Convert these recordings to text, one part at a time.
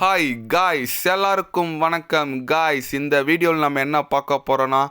Hi guys எல்லாருக்கும் வணக்கம். Guys இந்த வீடியோவில் நம்ம என்ன பார்க்க போகிறோன்னா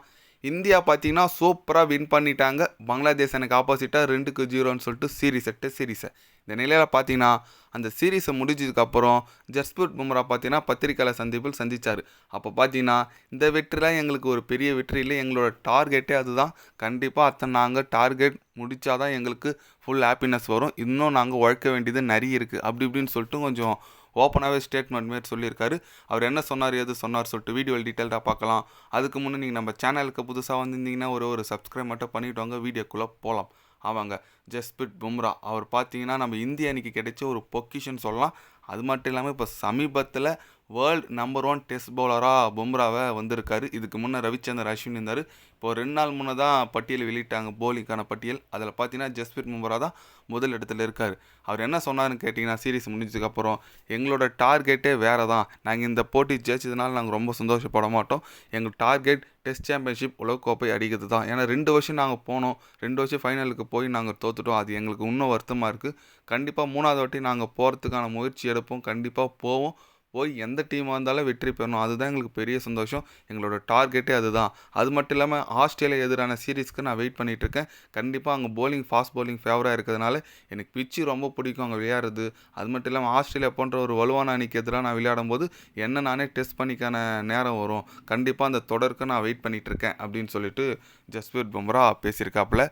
இந்தியா பார்த்தீங்கன்னா சூப்பராக வின் பண்ணிட்டாங்க. பங்களாதேஷ் எனக்கு ஆப்போசிட்டாக ரெண்டுக்கு ஜீரோன்னு சொல்லிட்டு சீரீஸ் எட்டு சீரீஸை இந்த நிலையில் பார்த்தீங்கன்னா அந்த சீரீஸை முடிஞ்சதுக்கப்புறம் ஜஸ்பூர் பும்ரா பார்த்தீங்கன்னா பத்திரிக்கையாளர் சந்திப்பில் சந்திச்சார். அப்போ பார்த்தீங்கன்னா இந்த வெற்றிலாம் எங்களுக்கு ஒரு பெரிய வெற்றி இல்லை. எங்களோட டார்கெட்டே அதுதான். கண்டிப்பாக அத்தனை நாங்கள் டார்கெட் முடித்தாதான் எங்களுக்கு ஃபுல் ஹாப்பினஸ் வரும். இன்னும் நாங்கள் உழைக்க வேண்டியது நிறைய இருக்குது அப்படி இப்படின்னு சொல்லிட்டு கொஞ்சம் ஓப்பனாகவே ஸ்டேட்மெண்ட் மாரி சொல்லியிருக்காரு. அவர் என்ன சொன்னார் எது சொன்னார் சொல்லிட்டு வீடியோவில் டீட்டெயில்டாக பார்க்கலாம். அதுக்கு முன்னே நீங்கள் நம்ம சேனலுக்கு புதுசாக வந்திருந்தீங்கன்னா ஒரு ஒரு சப்ஸ்கிரைப் மட்டும் பண்ணிவிட்டு வாங்க வீடியோக்குள்ளே போகலாம் ஆமாங்க ஜஸ்பிட் பும்ரா அவர் பார்த்தீங்கன்னா நம்ம இந்திய அணிக்கு கிடைச்ச ஒரு பொக்கிஷன் சொல்லலாம். அது மட்டும் இல்லாமல் இப்போ சமீபத்தில் வேர்ல்டு நம்பர் ஒன் டெஸ்ட் பவுலராக பும்ராவை வந்திருக்காரு. இதுக்கு முன்னே ரவிச்சந்தர் அஸ்வின் இருந்தார். இப்போ ரெண்டு நாள் முன்னே தான் பட்டியல் வெளியிட்டாங்க போலிங்கான பட்டியல். அதில் பார்த்தீங்கன்னா ஜஸ்பிரிட் பும்ரா தான் முதல் இடத்துல இருக்கார். அவர் என்ன சொன்னார்னு கேட்டிங்கன்னா சீரிஸ் முடிஞ்சதுக்கப்புறம் எங்களோட டார்கெட்டே வேறு தான் நாங்கள் இந்த போட்டி ஜெயிச்சதுனால நாங்கள் ரொம்ப சந்தோஷப்பட மாட்டோம். எங்கள் டார்கெட் டெஸ்ட் சாம்பியன்ஷிப் உலகக்கோப்பை அடிக்கிறது தான் ஏன்னா ரெண்டு வருஷம் நாங்கள் போனோம். ரெண்டு வருஷம் ஃபைனலுக்கு போய் நாங்கள் தோத்துட்டோம். அது எங்களுக்கு இன்னும் வருத்தமாக இருக்குது கண்டிப்பாக மூணாவது வாட்டி நாங்கள் போகிறதுக்கான முயற்சி எடுப்போம். கண்டிப்பாக போவோம். போய் எந்த டீமாக இருந்தாலும் வெற்றி பெறணும். அதுதான் எங்களுக்கு பெரிய சந்தோஷம். எங்களோட டார்கெட்டே அதுதான். அது மட்டும் இல்லாமல் ஆஸ்திரேலியா எதிரான சீரீஸ்க்கு நான் வெயிட் பண்ணிகிட்டு இருக்கேன். கண்டிப்பாக அங்கே போலிங் ஃபாஸ்ட் போலிங் ஃபேவராக இருக்கிறதுனால எனக்கு பிச்சு ரொம்ப பிடிக்கும் அங்கே விளையாடுறது. அது மட்டும் இல்லாமல் ஆஸ்திரேலியா போன்ற ஒரு வலுவான அணிக்கு எதிராக நான் விளையாடும் போது என்ன நானே டெஸ்ட் பண்ணிக்கான நேரம் வரும். கண்டிப்பாக அந்த தொடருக்கு நான் வெயிட் பண்ணிகிட்ருக்கேன் இருக்கேன் அப்படின்னு சொல்லிட்டு ஜஸ்வீர் பும்ரா பேசியிருக்காப்புல.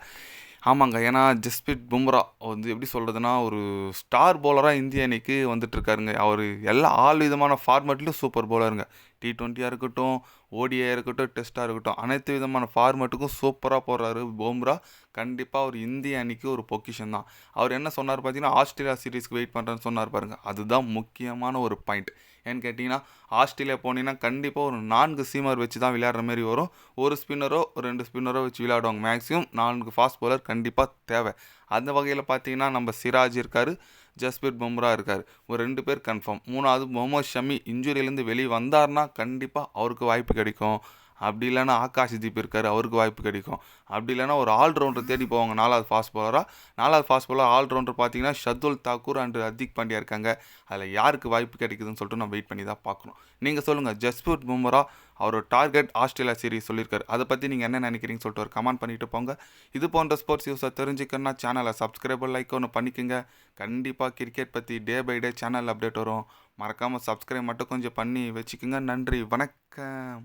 ஆமாங்க. ஏன்னா ஜஸ்பிரித் பும்ரா வந்து எப்படி சொல்கிறதுனா ஒரு ஸ்டார் பவுலராக இந்திய அணிக்கு வந்துட்டு இருக்காருங்க. அவர் எல்லா ஆள் விதமான ஃபார்மேட்லையும் சூப்பர் பவுலருங்க டி ட்வெண்ட்டியாக இருக்கட்டும் ஓடிஐ இருக்கட்டும் டெஸ்ட்டாக இருக்கட்டும் அனைத்து விதமான ஃபார்மேட்டுக்கும் சூப்பராக போடுறாரு பும்ரா கண்டிப்பாக ஒரு இந்திய அணிக்கு ஒரு பொக்கிஷன் தான். அவர் என்ன சொன்னார் பார்த்தீங்கன்னா ஆஸ்திரேலியா சீரீஸ்க்கு வெயிட் பண்ணுறேன்னு சொன்னார் பாருங்கள் அதுதான் முக்கியமான ஒரு பாயிண்ட் ஏன்னு கேட்டிங்கன்னா ஆஸ்திரேலியா போனீங்கன்னா கண்டிப்பாக ஒரு நான்கு சீமர் வச்சு தான் விளையாடுற மாதிரி வரும். ஒரு ஸ்பின்னரோ ரெண்டு ஸ்பின்னரோ வச்சு விளையாடுவாங்க. மேக்ஸிமம் நான்கு ஃபாஸ்ட் பவுலர் கண்டிப்பாக தேவை. அந்த வகையில் பார்த்தீங்கன்னா நம்ம சிராஜ் இருக்கார். ஜஸ்பீர் பும்ரா இருக்கார். ஒரு ரெண்டு பேர் கன்ஃபார்ம் மூணாவது முகமது ஷமி இன்ஜுரியிலேருந்து வெளியே வந்தார்னா கண்டிப்பாக அவருக்கு வாய்ப்பு கிடைக்கும். அப்படி இல்லைன்னா ஆகாஷ் தீப் இருக்கார் அவருக்கு வாய்ப்பு கிடைக்கும். அப்படி இல்லைன்னா ஒரு ஆல்ரவுண்டர் தேடி போவாங்க நாலாவது ஃபாஸ்ட் பவுலராக நாலாவது ஃபாஸ்ட் பவுலர் ஆல்ரவுண்டர் பார்த்தீங்கன்னா ஷதுல் தாக்கூர் அண்ட் ஹர்திக் பாண்டியா இருக்காங்க. அதில் யாருக்கு வாய்ப்பு கிடைக்குதுன்னு சொல்லிட்டு நம்ம வெயிட் பண்ணி தான் பார்க்கணும். நீங்கள் சொல்லுங்கள் ஜஸ்பூர் பும்ரா அவரோட டார்கெட் ஆஸ்திரேலியா சீரிஸ் சொல்லியிருக்காரு. அதை பற்றி நீங்கள் என்ன நினைக்கிறீங்கன்னு சொல்லிட்டு ஒரு கமெண்ட் பண்ணிட்டு போங்க. இது போன்ற ஸ்போர்ட்ஸ் நியூஸை தெரிஞ்சுக்கணும்னா சேனலை சப்ஸ்கிரைபர் லைக் ஒன்று பண்ணிக்கோங்க. கண்டிப்பாக கிரிக்கெட் பற்றி day by day channel update வரும். மறக்காமல் சப்ஸ்கிரைப் மட்டும் கொஞ்சம் பண்ணி வச்சுக்கோங்க. நன்றி வணக்கம்.